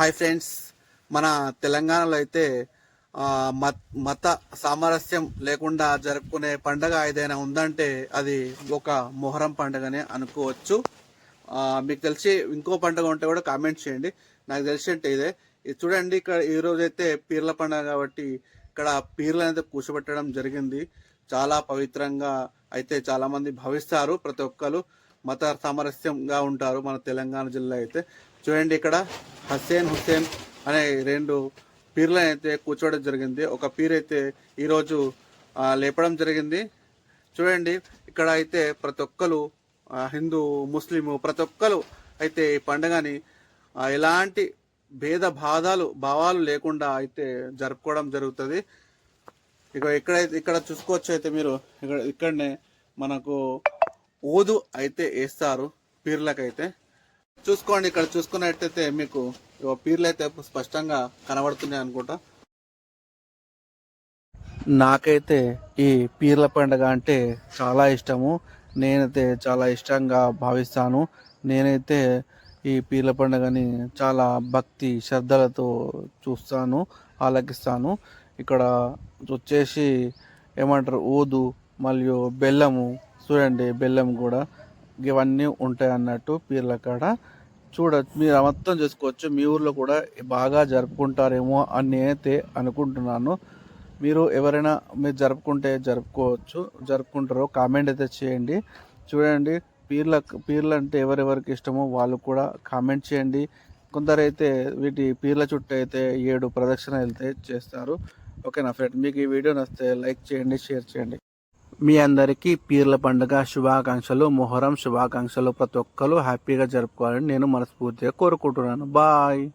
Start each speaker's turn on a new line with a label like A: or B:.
A: Hi friends మన తెలంగాణలో అయితే మత మత సామరస్యం లేకుండా జరుపుకునే పండగ ఏదైనా ఉందంటే అది ఒక మొహరం పండుగనే అనుకోవచ్చు. మీకు తెలిసి ఇంకో పండుగ ఉంటే కూడా కామెంట్ చేయండి. నాకు తెలిసి అంటే ఇదే. ఇది చూడండి ఇక్కడ ఈ అయితే పీర్ల పండుగ కాబట్టి ఇక్కడ పీర్లను అయితే కూర్చోబెట్టడం జరిగింది. చాలా పవిత్రంగా అయితే చాలామంది భావిస్తారు ప్రతి ఒక్కరు. మత సామరస్యంగా ఉంటారు మన తెలంగాణ జిల్లా అయితే. చూడండి ఇక్కడ హసేన్ హుసేన్ అనే రెండు పీర్లను అయితే కూర్చోవడం జరిగింది. ఒక పీర్ అయితే ఈరోజు లేపడం జరిగింది. చూడండి ఇక్కడ అయితే ప్రతి ఒక్కరు హిందూ ముస్లిము ప్రతి ఒక్కరు అయితే ఈ పండుగని ఎలాంటి భేద బాధాలు భావాలు లేకుండా అయితే జరుపుకోవడం జరుగుతుంది. ఇక ఇక్కడ ఇక్కడ చూసుకోవచ్చు అయితే మీరు. ఇక్కడ ఇక్కడనే మనకు ఊదు అయితే వేస్తారు పీర్లకైతే. చూసుకోండి ఇక్కడ చూసుకున్నట్టయితే మీకు పీర్లు అయితే స్పష్టంగా కనబడుతున్నాయి అనుకుంటా. నాకైతే ఈ పీర్ల పండుగ అంటే చాలా ఇష్టము. నేనైతే చాలా ఇష్టంగా భావిస్తాను. నేనైతే ఈ పీర్ల పండుగని చాలా భక్తి శ్రద్ధలతో చూస్తాను ఆలకిస్తాను. ఇక్కడ వచ్చేసి ఏమంటారు ఊదు మరియు బెల్లము చూడండి బెల్లం కూడా ఇవన్నీ ఉంటాయి అన్నట్టు పీర్ల కాడ. చూడ మీరు మొత్తం చేసుకోవచ్చు మీ ఊర్లో కూడా బాగా జరుపుకుంటారేమో అని నేనైతే అనుకుంటున్నాను. మీరు ఎవరైనా మీరు జరుపుకుంటే జరుపుకోవచ్చు జరుపుకుంటారో కామెంట్ అయితే చేయండి. చూడండి పీర్ల పీర్లు అంటే ఎవరెవరికి ఇష్టమో వాళ్ళు కూడా కామెంట్ చేయండి. కొందరైతే వీటి పీర్ల చుట్టూ అయితే ఏడు ప్రదక్షిణ వెళ్తే చేస్తారు. ఓకేనా ఫ్రెండ్ మీకు ఈ వీడియో నచ్చితే లైక్ చేయండి షేర్ చేయండి. మీ అందరికీ పీర్ల పండుగ శుభాకాంక్షలు మొహరం శుభాకాంక్షలు ప్రతి ఒక్కరు హ్యాపీగా జరుపుకోవాలని నేను మనస్ఫూర్తిగా కోరుకుంటున్నాను. బాయ్.